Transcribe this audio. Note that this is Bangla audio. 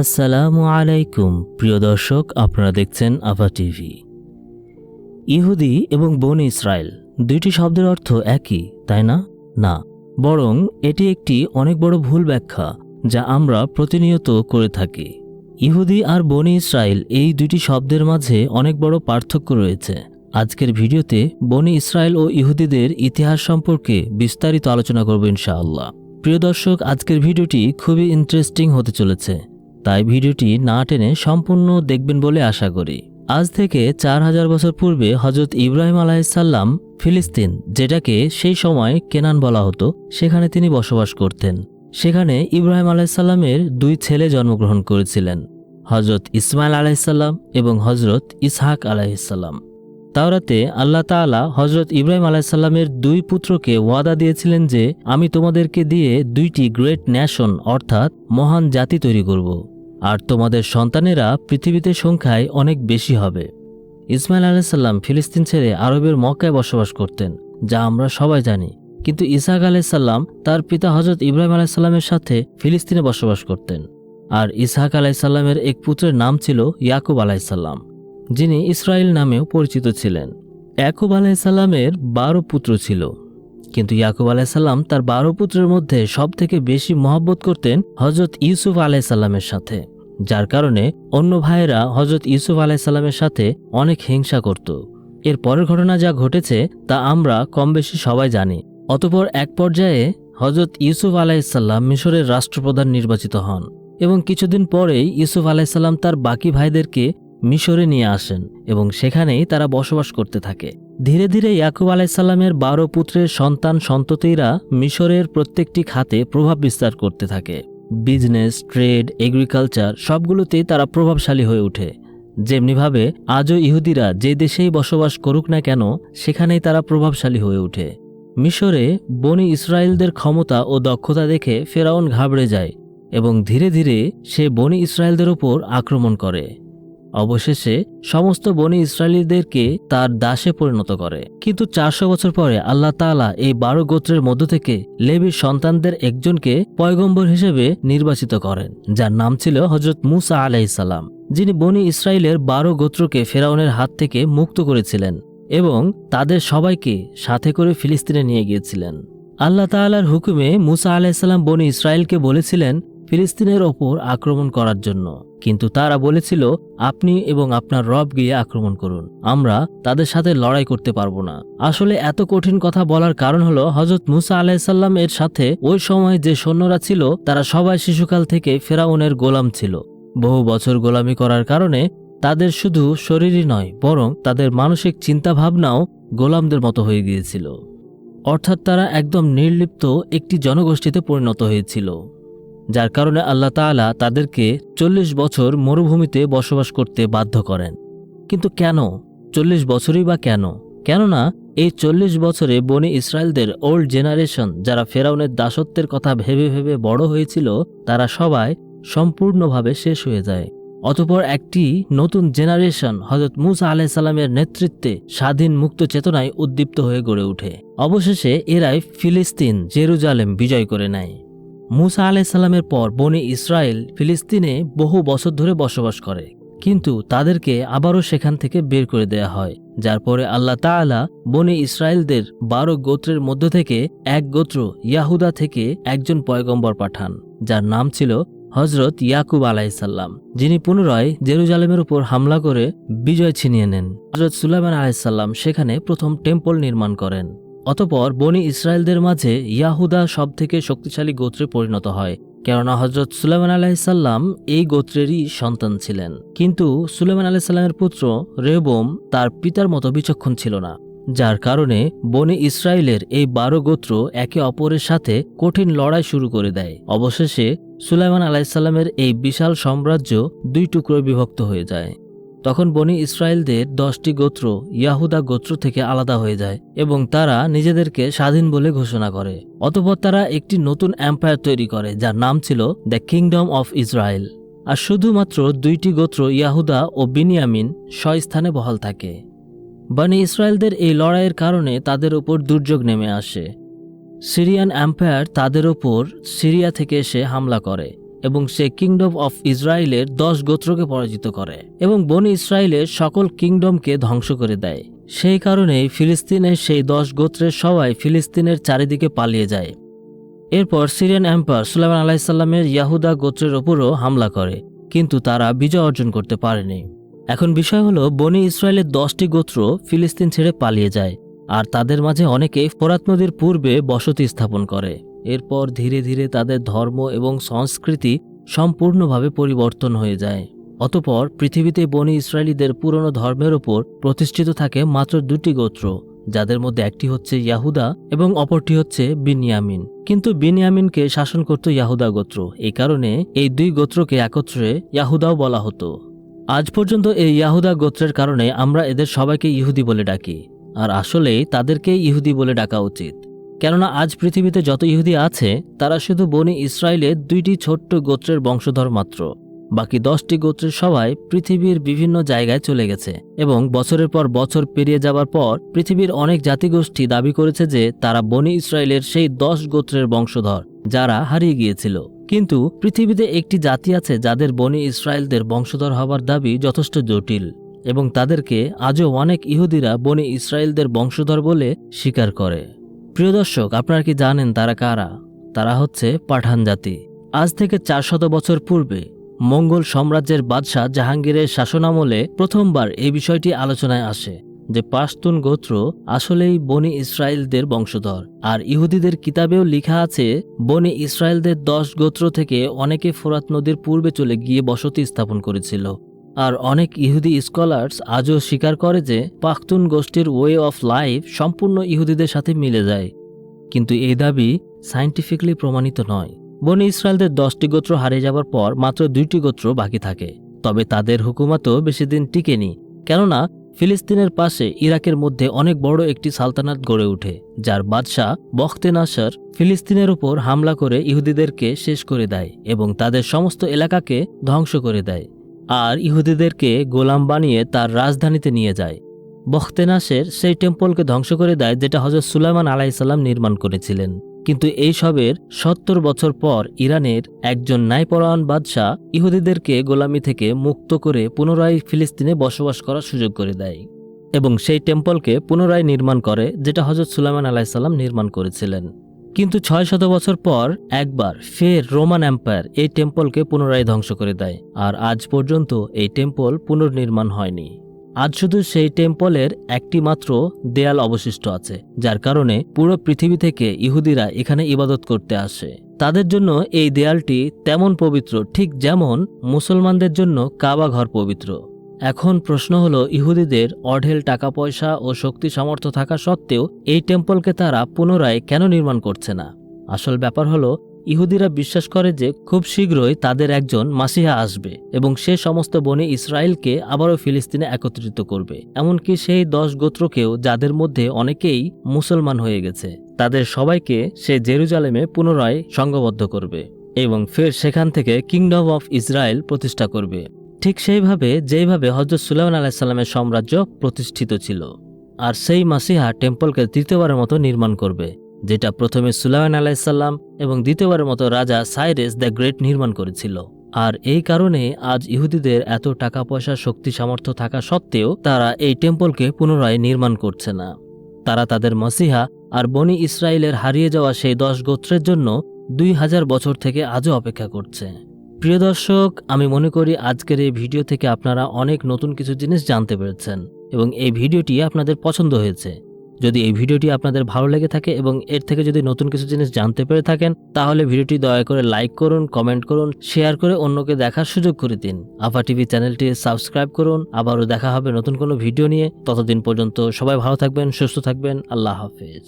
আসসালামু আলাইকুম, প্রিয় দর্শক, আপনারা দেখছেন আভা টিভি। ইহুদি এবং বন ইসরায়েল, দুইটি শব্দের অর্থ একই, তাই না? না। বরং এটি একটি অনেক বড় ভুল ব্যাখ্যা, যা আমরা প্রতিনিয়ত করে থাকি। ইহুদি আর বনি ইসরায়েল এই দুইটি শব্দের মাঝে অনেক বড় পার্থক্য রয়েছে। আজকের ভিডিওতে বনি ইসরায়েল ও ইহুদিদের ইতিহাস সম্পর্কে বিস্তারিত আলোচনা করব ইনশাআল্লাহ। প্রিয় দর্শক, আজকের ভিডিওটি খুবই ইন্টারেস্টিং হতে চলেছে। তাই ভিডিওটি না টেনে সম্পূর্ণ দেখবেন বলে আশা করি। আজ থেকে চার হাজার বছর পূর্বে হজরত ইব্রাহিম আলাহিসাল্লাম ফিলিস্তিন, যেটাকে সেই সময় কেনান বলা হতো, সেখানে তিনি বসবাস করতেন। সেখানে ইব্রাহিম আলাইসাল্লামের দুই ছেলে জন্মগ্রহণ করেছিলেন হজরত ইসমাইল আলাইসাল্লাম এবং হজরত ইসহাক আলাইসাল্লাম তাওরাতে আল্লাহ তাআলা হজরত ইব্রাহিম আলাইসাল্লামের দুই পুত্রকে ওয়াদা দিয়েছিলেন যে, আমি তোমাদেরকে দিয়ে দুইটি গ্রেট ন্যাশন অর্থাৎ মহান জাতি তৈরি করব। আর তোমাদের সন্তানেরা পৃথিবীতে সংখ্যায় অনেক বেশি হবে। ইসমাইল আলাইসাল্লাম ফিলিস্তিন ছেড়ে আরবের মক্কায় বসবাস করতেন, যা আমরা সবাই জানি। কিন্তু ইসাহাক আলাইসাল্লাম তার পিতা হজরত ইব্রাহিম আলাইসাল্লামের সাথে ফিলিস্তিনে বসবাস করতেন। আর ইসহাক আলাইসাল্লামের এক পুত্রের নাম ছিল ইয়াকুব আলাইসাল্লাম যিনি ইসরায়েল নামেও পরিচিত ছিলেন। ইয়াকুব আলাইসাল্লামের বারো পুত্র ছিল। কিন্তু ইয়াকুব আলাইসাল্লাম তার বারো পুত্রের মধ্যে সবথেকে বেশি মহব্বত করতেন হজরত ইউসুফ আলাইসাল্লামের সাথে। যার কারণে অন্য ভাইয়েরা হজরত ইউসুফ আলাইসাল্লামের সাথে অনেক হিংসা করত। এর পরের ঘটনা যা ঘটেছে তা আমরা কম বেশি সবাই জানি। অতপর এক পর্যায়ে হজরত ইউসুফ আলাইসাল্লাম মিশরের রাষ্ট্রপ্রধান নির্বাচিত হন এবং কিছুদিন পরেই ইউসুফ আলাইসাল্লাম তার বাকি ভাইদেরকে মিশরে নিয়ে আসেন এবং সেখানেই তারা বসবাস করতে থাকে। ধীরে ধীরে ইয়াকুব আলাইসাল্লামের বারো পুত্রের সন্তান সন্ততিরা মিশরের প্রত্যেকটি খাতে প্রভাব বিস্তার করতে থাকে। বিজনেস, ট্রেড, এগ্রিকালচার সবগুলোতেই তারা প্রভাবশালী হয়ে ওঠে। যেমনিভাবে আজও ইহুদিরা যে দেশেই বসবাস করুক না কেন, সেখানেই তারা প্রভাবশালী হয়ে ওঠে। মিশরে বনি ইসরায়েলদের ক্ষমতা ও দক্ষতা দেখে ফেরাউন ঘাবড়ে যায় এবং ধীরে ধীরে সে বনি ইসরায়েলদের ওপর আক্রমণ করে। অবশেষে সমস্ত বনি ইসরায়েলিদেরকে তার দাসে পরিণত করে। কিন্তু চারশো বছর পরে আল্লাহ তাআলা এই বারো গোত্রের মধ্য থেকে লেবির সন্তানদের একজনকে পয়গম্বর হিসেবে নির্বাচিত করেন, যার নাম ছিল হজরত মুসা আলাইসাল্লাম যিনি বনি ইসরায়েলের বারো গোত্রকে ফেরাউনের হাত থেকে মুক্ত করেছিলেন এবং তাদের সবাইকে সাথে করে ফিলিস্তিনে নিয়ে গিয়েছিলেন। আল্লাহ তাআলার হুকুমে মুসা আলাইসাল্লাম বনি ইসরায়েলকে বলেছিলেন ফিলিস্তিনের ওপর আক্রমণ করার জন্য। কিন্তু তারা বলেছিল, আপনি এবং আপনার রব গিয়ে আক্রমণ করুন। আমরা তাদের সাথে লড়াই করতে পারব না। আসলে এত কঠিন কথা বলার কারণ হলো হজরত মুসা আলাহিসাল্লাম এর সাথে ওই সময় যে সৈন্যরা ছিল, তারা সবাই শিশুকাল থেকে ফেরাউনের গোলাম ছিল। বহু বছর গোলামি করার কারণে তাদের শুধু শরীরই নয়, বরং তাদের মানসিক চিন্তাভাবনাও গোলামদের মতো হয়ে গিয়েছিল। অর্থাৎ তারা একদম নির্লিপ্ত একটি জনগোষ্ঠীতে পরিণত হয়েছিল। যার কারণে আল্লাহ তাআলা তাদেরকে চল্লিশ বছর মরুভূমিতে বসবাস করতে বাধ্য করেন। কিন্তু কেন? চল্লিশ বছরই বা কেন? কেননা, এই চল্লিশ বছরে বনি ইসরায়েলদের ওল্ড জেনারেশন যারা ফেরাউনের দাসত্বের কথা ভেবে ভেবে বড় হয়েছিল, তারা সবাই সম্পূর্ণভাবে শেষ হয়ে যায়। অতপর একটি নতুন জেনারেশন হজরত মুসা আলাইসাল্লামের নেতৃত্বে স্বাধীন মুক্ত চেতনায় উদ্দীপ্ত হয়ে গড়ে ওঠে। অবশেষে এরাই ফিলিস্তিন, জেরুজালেম বিজয় করে নেয়। মুসা আলাইসাল্লামের পর বনে ইসরায়েল ফিলিস্তিনে বহু বছর ধরে বসবাস করে। কিন্তু তাদেরকে আবারও সেখান থেকে বের করে দেয়া হয়, যার পরে আল্লাহ তাআলা বনে ইসরায়েলদের বারো গোত্রের মধ্য থেকে এক গোত্র ইয়াহুদা থেকে একজন পয়গম্বর পাঠান, যার নাম ছিল হজরত ইয়াকুব আলাইসাল্লাম যিনি পুনরায় জেরুজালেমের উপর হামলা করে বিজয় ছিনিয়ে নেন। হজরত সুলাইমান আলাইসাল্লাম সেখানে প্রথম টেম্পল নির্মাণ করেন। অতপর বনি ইসরায়েলদের মাঝে ইয়াহুদা সব থেকে শক্তিশালী গোত্রে পরিণত হয়, কেননা হজরত সুলেমান আলাহিসাল্লাম এই গোত্রেরই সন্তান ছিলেন। কিন্তু সুলেমান আলাহিসাল্লামের পুত্র রেহবোম তার পিতার মতো বিচক্ষণ ছিল না, যার কারণে বনি ইসরায়েলের এই বারো গোত্র একে অপরের সাথে কঠিন লড়াই শুরু করে দেয়। অবশেষে সুলাইমান আলাহিসাল্লামের এই বিশাল সাম্রাজ্য দুই টুকরোয় বিভক্ত হয়ে যায়। তখন বনি ইসরায়েলদের দশটি গোত্র ইয়াহুদা গোত্র থেকে আলাদা হয়ে যায় এবং তারা নিজেদেরকে স্বাধীন বলে ঘোষণা করে। অতপর তারা একটি নতুন এম্পায়ার তৈরি করে, যার নাম ছিল দ্য কিংডম অফ ইসরায়েল আর শুধুমাত্র দুইটি গোত্র ইয়াহুদা ও বিনিয়ামিন স্বস্থানে বহাল থাকে। বানি ইসরায়েলদের এই লড়াইয়ের কারণে তাদের উপর দুর্যোগ নেমে আসে। সিরিয়ান এম্পায়ার তাদের ওপর সিরিয়া থেকে এসে হামলা করে। এবং সে কিংডম অফ ইসরায়েলের দশ গোত্রকে পরাজিত করে এবং বনি ইসরায়েলের সকল কিংডমকে ধ্বংস করে দেয়। সেই কারণেই ফিলিস্তিনের সেই দশ গোত্রের সবাই ফিলিস্তিনের চারিদিকে পালিয়ে যায়। এরপর সিরিয়ান এম্পায়ার সুলাইমান আলাহিসাল্লামের ইয়াহুদা গোত্রের ওপরও হামলা করে, কিন্তু তারা বিজয় অর্জন করতে পারেনি। এখন বিষয় হলো, বনি ইসরায়েলের দশটি গোত্র ফিলিস্তিন ছেড়ে পালিয়ে যায়, আর তাদের মাঝে অনেকে ফোরাত নদীর পূর্বে বসতি স্থাপন করে। এরপর ধীরে ধীরে তাদের ধর্ম এবং সংস্কৃতি সম্পূর্ণভাবে পরিবর্তন হয়ে যায়। অতপর পৃথিবীতে বনি ইসরায়েলিদের পুরনো ধর্মের ওপর প্রতিষ্ঠিত থাকে মাত্র দুটি গোত্র, যাদের মধ্যে একটি হচ্ছে ইয়াহুদা এবং অপরটি হচ্ছে বিনিয়ামিন। কিন্তু বিনিয়ামিনকে শাসন করত ইয়াহুদা গোত্র। এই কারণে এই দুই গোত্রকে একত্রে ইয়াহুদাও বলা হতো। আজ পর্যন্ত এই ইয়াহুদা গোত্রের কারণে আমরা এদের সবাইকে ইহুদি বলে ডাকি। আর আসলেই তাদেরকেই ইহুদি বলে ডাকা উচিত। কেননা আজ পৃথিবীতে যত ইহুদি আছে, তারা শুধু বনি ইসরায়েলের দুইটি ছোট্ট গোত্রের বংশধর মাত্র। বাকি দশটি গোত্রের সবাই পৃথিবীর বিভিন্ন জায়গায় চলে গেছে এবং বছরের পর বছর পেরিয়ে যাবার পর পৃথিবীর অনেক জাতিগোষ্ঠী দাবি করেছে যে তারা বনি ইসরায়েলের সেই দশ গোত্রের বংশধর যারা হারিয়ে গিয়েছিল। কিন্তু পৃথিবীতে একটি জাতি আছে যাদের বনি ইসরায়েলদের বংশধর হবার দাবি যথেষ্ট জটিল এবং তাদেরকে আজও অনেক ইহুদিরা বনি ইসরায়েলদের বংশধর বলে স্বীকার করে। প্রিয় দর্শক, আপনারা কি জানেন তারা কারা? তারা হচ্ছে পাঠান জাতি। আজ থেকে চারশত বছর পূর্বে মঙ্গল সাম্রাজ্যের বাদশাহ জাহাঙ্গীরের শাসনামলে প্রথমবার এই বিষয়টি আলোচনায় আসে যে পাশতুন গোত্র আসলেই বনি ইসরায়েলদের বংশধর। আর ইহুদিদের কিতাবেও লেখা আছে, বনি ইসরায়েলদের দশ গোত্র থেকে অনেকে ফোরাত নদীর পূর্বে চলে গিয়ে বসতি স্থাপন করেছিল। আর অনেক ইহুদি স্কলার্স আজও স্বীকার করে যে পাখতুন গোষ্ঠীর ওয়ে অফ লাইফ সম্পূর্ণ ইহুদিদের সাথে মিলে যায়। কিন্তু এই দাবি সায়েন্টিফিকলি প্রমাণিত নয়। বনি ইসরায়েলদের দশটি গোত্র হারিয়ে যাবার পর মাত্র দুইটি গোত্র বাকি থাকে। তবে তাদের হুকুমাতও বেশি দিন টিকেনি। কেননা ফিলিস্তিনের পাশে ইরাকের মধ্যে অনেক বড় একটি সালতানাত গড়ে ওঠে, যার বাদশাহ বখতে নাসার ফিলিস্তিনের উপর হামলা করে ইহুদিদেরকে শেষ করে দেয় এবং তাদের সমস্ত এলাকাকে ধ্বংস করে দেয়। আর ইহুদিদেরকে গোলাম বানিয়ে তার রাজধানীতে নিয়ে যায়। বখতেনাসের সেই টেম্পলকে ধ্বংস করে দেয় যেটা হজরত সুলাইমান আলাইসাল্লাম নির্মাণ করেছিলেন। কিন্তু এই সবের সত্তর বছর পর ইরানের একজন ন্যায়পরায়ণ বাদশাহ ইহুদিদেরকে গোলামি থেকে মুক্ত করে পুনরায় ফিলিস্তিনে বসবাস করার সুযোগ করে দেয় এবং সেই টেম্পলকে পুনরায় নির্মাণ করে যেটা হজরত সুলাইমান আলাইসাল্লাম নির্মাণ করেছিলেন। কিন্তু ছয় শত বছর পর একবার ফের রোমান এম্পায়ার এই টেম্পলকে পুনরায় ধ্বংস করে দেয়, আর আজ পর্যন্ত এই টেম্পল পুনর্নির্মাণ হয়নি। আজ শুধু সেই টেম্পলের একটি মাত্র দেয়াল অবশিষ্ট আছে, যার কারণে পুরো পৃথিবী থেকে ইহুদিরা এখানে ইবাদত করতে আসে। তাদের জন্য এই দেয়ালটি তেমন পবিত্র, ঠিক যেমন মুসলমানদের জন্য কাবা ঘর পবিত্র। এখন প্রশ্ন হলো, ইহুদিদের অঢেল টাকা পয়সা ও শক্তি সামর্থ্য থাকা সত্ত্বেও এই টেম্পলকে তারা পুনরায় কেন নির্মাণ করছে না? আসল ব্যাপার হলো, ইহুদিরা বিশ্বাস করে যে খুব শীঘ্রই তাদের একজন মাসিহা আসবে এবং সে সমস্ত বনে ইসরায়েলকে আবারও ফিলিস্তিনে একত্রিত করবে। এমনকি সেই দশ গোত্রকেও যাদের মধ্যে অনেকেই মুসলমান হয়ে গেছে, তাদের সবাইকে সে জেরুজালেমে পুনরায় সংঘবদ্ধ করবে এবং ফের সেখান থেকে কিংডম অফ ইসরায়েল প্রতিষ্ঠা করবে। ঠিক সেইভাবে যেইভাবে হজরত সুলাইমান আলাহিসাল্লামের সাম্রাজ্য প্রতিষ্ঠিত ছিল, আর সেই মাসিহা টেম্পলকে তৃতীয়বারের মতো নির্মাণ করবে, যেটা প্রথমে সুলাইমান আলাইসাল্লাম এবং দ্বিতীয়বারের মতো রাজা সাইরেস দ্য গ্রেট নির্মাণ করেছিল। আর এই কারণে আজ ইহুদিদের এত টাকা পয়সা শক্তি সামর্থ্য থাকা সত্ত্বেও তারা এই টেম্পলকে পুনরায় নির্মাণ করছে না। তারা তাদের মসিহা আর বনি ইসরায়েলের হারিয়ে যাওয়া সেই দশ গোত্রের জন্য দুই হাজার বছর থেকে আজও অপেক্ষা করছে। প্রিয় দর্শক, আমি মনে করি আজকের এই ভিডিও থেকে আপনারা অনেক নতুন কিছু জিনিস জানতে পেরেছেন এবং এই ভিডিওটি আপনাদের পছন্দ হয়েছে। যদি এই ভিডিওটি আপনাদের ভালো লেগে থাকে এবং এর থেকে যদি নতুন কিছু জিনিস জানতে পেরে থাকেন, তাহলে ভিডিওটি দয়া করে লাইক করুন, কমেন্ট করুন, শেয়ার করে অন্যকে দেখার সুযোগ করে দিন। আফা টিভি চ্যানেলটি সাবস্ক্রাইব করুন। আবারও দেখা হবে নতুন কোনো ভিডিও নিয়ে। ততদিন পর্যন্ত সবাই ভালো থাকবেন, সুস্থ থাকবেন। আল্লাহ হাফেজ।